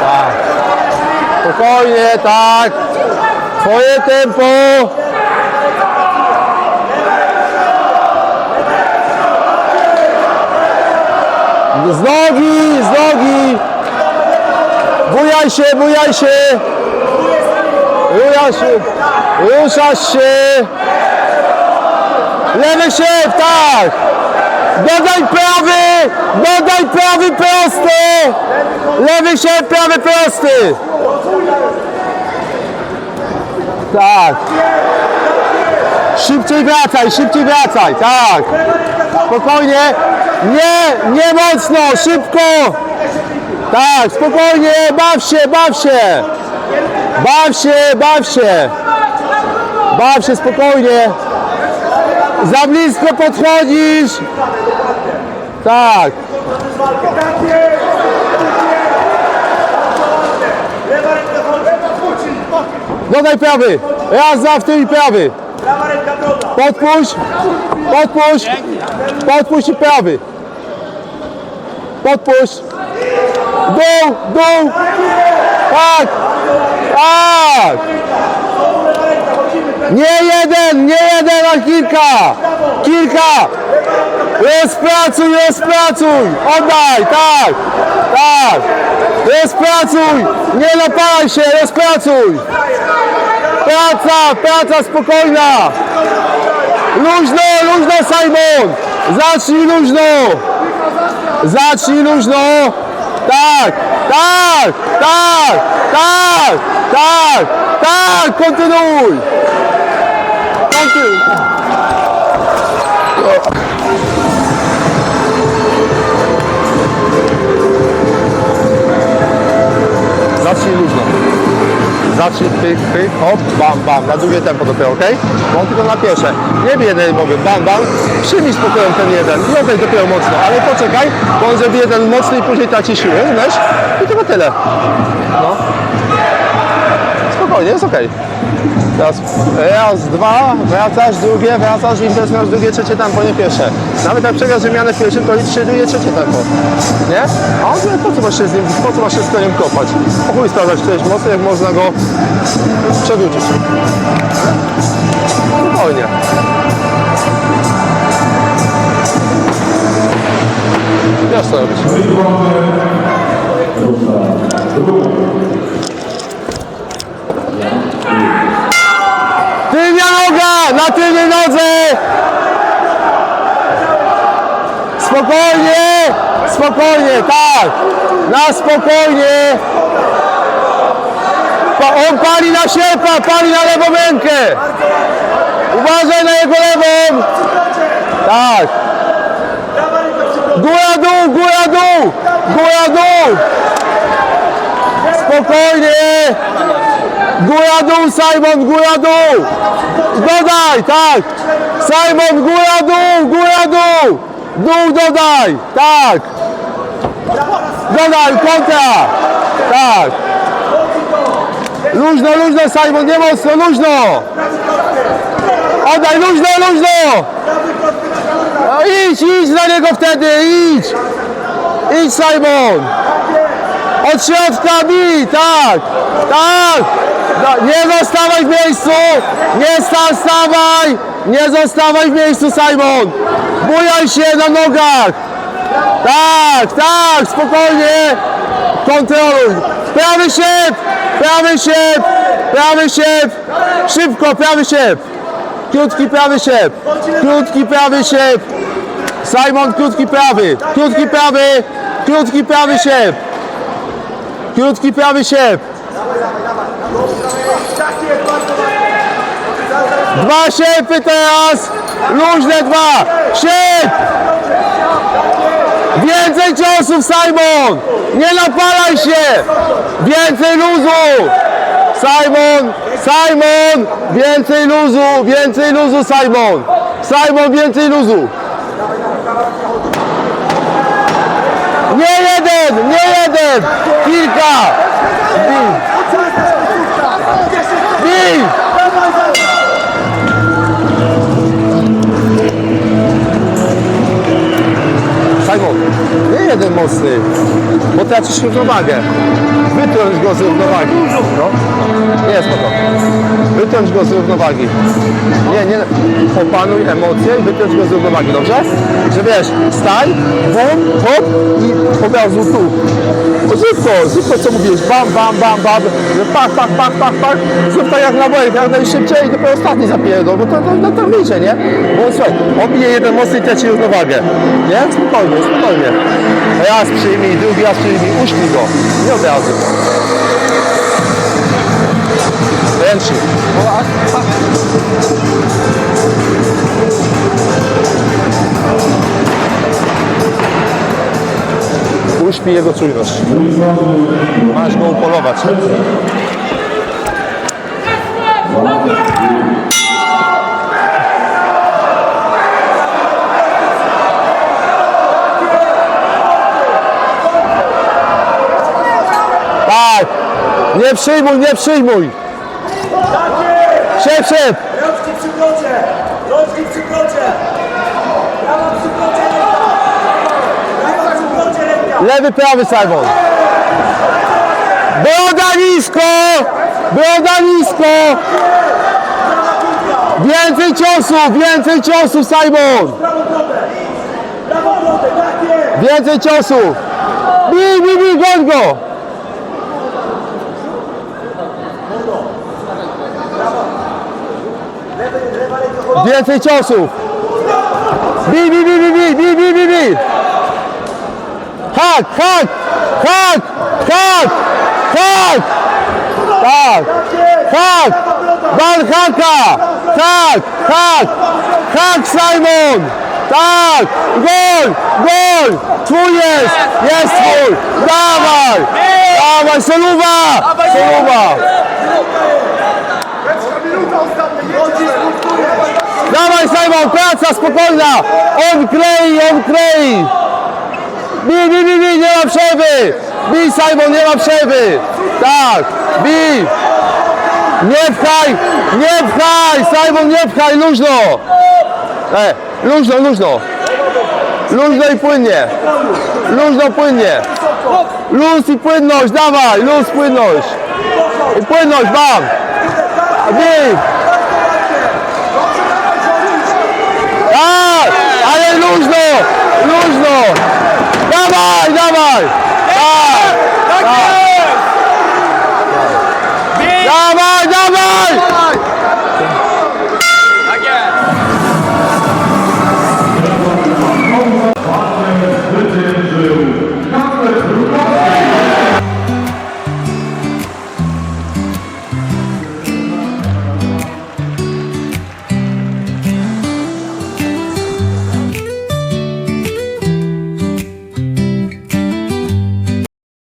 Tak. Spokojnie, tak. Twoje tempo. Z nogi, z nogi. Bujaj się, bujaj się. Ruszasz się. Ruszasz się. Lewy szew, tak. Dodaj prawy! Dodaj prawy prosty! Lewy się, prawy prosty! Tak. Szybciej wracaj, szybciej wracaj, tak. Spokojnie. Nie, nie mocno, szybko. Tak, spokojnie, baw się, baw się. Baw się, baw się. Baw się spokojnie. Za blisko podchodzisz. Tak. Dodaj prawy. Raz, dwa, w tył i prawy. Podpuść. Podpuść. Podpuść i prawy. Podpuść. Dół, dół. Tak. Tak. Nie jeden, nie jeden, a kilka. Kilka. Rozpracuj, rozpracuj. Oddaj, tak. Tak. Rozpracuj. Nie napalaj się, rozpracuj. Praca, praca spokojna. Luźno, luźno Simon. Zacznij luźno. Zacznij luźno. Tak, tak, tak, tak, tak, tak, kontynuuj. Zacznij luźno. Zacznij pyk, pyk, hop, bam, bam, na drugie tempo dopiero, ok? Bo tylko na pierwsze. Nie bij mowy, bam, bam, przyjmij spokojem ten jeden i oddaj dopiero mocno, ale poczekaj, bo on zrobi jeden mocny i później traci siłę, rozumiesz? I tylko tyle. No. Spokojnie, jest ok. Teraz raz, dwa, wracasz, drugie, wracasz, impresjonasz drugie, trzecie tempo, nie pierwsze. Nawet jak przegrasz wymianę w pierwszym, to i trzy, drugie, trzecie tempo. Nie? A on mówi, po co masz się z nim, po co masz się z koniem kopać? Po chuj sprawdzać, czy jest mocno, jak można go przewrócić. Spokojnie. Wiesz co robić. Na tylnej nodze! Spokojnie! Spokojnie, tak! Na spokojnie! On pali na sierpa, pali na lewą rękę! Uważaj na jego lewą! Tak! Góra dół, góra dół! Góra dół! Spokojnie! Góra dół, Simon, góra dół! Dodaj, tak! Simon, góra dół, góra dół! Dół dodaj, tak! Dodaj, kontra! Tak! Luźno, luźno, Simon, nie mocno, luźno! Oddaj, luźno, luźno! No idź, idź na niego wtedy, idź! Idź Simon! Od środka bij, tak! Tak! No, nie zostawaj w miejscu! Nie sta- stawaj! Nie zostawaj w miejscu Simon! Bujaj się na nogach! Tak, tak, spokojnie! Kontroluj! Prawy siep! Prawy siep! Prawy siep! Szybko, prawy siep! Krótki prawy siep! Krótki prawy siep! Simon, krótki prawy! Krótki prawy! Krótki prawy siep! Krótki prawy siep! Dwa siepy teraz! Luźne dwa! Siep! Więcej ciosów, Simon! Nie napalaj się! Więcej luzu! Simon! Simon! Więcej luzu! Więcej luzu, Simon! Simon, więcej luzu! Nie jeden! Nie jeden! Kilka! Mocny, bo tracisz równowagę. Wytrąć go z równowagi. No. Nie, spoko. Wytrąć go z równowagi. Nie, nie. Opanuj emocje i wytrąć go z równowagi, dobrze? Że wiesz, stań, bum, hop i od tu. O, Zrób to, zrób to co mówisz, bam, bam, bam, bam, że pach, pach, pach, pach, pach. Zrób tak jak na bojach, jak najszybciej i dopiero ostatni zapierdol, bo to, to to liczę, nie? Bo słuchaj, on bije jeden mocny i traci równowagę. Nie? Spokojnie, spokojnie. Raz przyjmij, drugi raz przyjmij, uśpij go. Nie od razu. Ręcznik. Uśpij jego czujność. Masz go upolować. Nie przyjmuj, nie przyjmuj! Szep, szep! Rączki przy brodzie! Rączki przy brodzie! Prawa przy brodzie ręka! Prawa przy brodzie ręka! Lewy, prawy, Simon. Broda nisko! Broda nisko! Więcej ciosów, więcej ciosów, Simon! Tak! Więcej ciosów! Bij, bij, bij, goń go! Więcej ciosów. Bij, bij, bij, bij, bij, bij, bij, bij. Hak, hak, hak, hak, hak. Tak, hak. Wal haka. Hak, tak, hak, hak Simon. Tak, gol, gol. Twój jest, jest twój. Dawaj, dawaj, Soluba, Soluba. Praca spokojna! On klei, on klei! Bij, bij, bij, bij, nie ma przerwy! Bij Simon, nie ma przerwy! Tak, bij! Nie pchaj, nie pchaj! Simon, nie pchaj, luźno! E, luźno, luźno! Luźno i płynnie! Luźno, płynnie! Luz i płynność, dawaj! Luz, płynność! I płynność, bam! Bij! Tak! Ale luźno! Luźno! Dawaj, dawaj!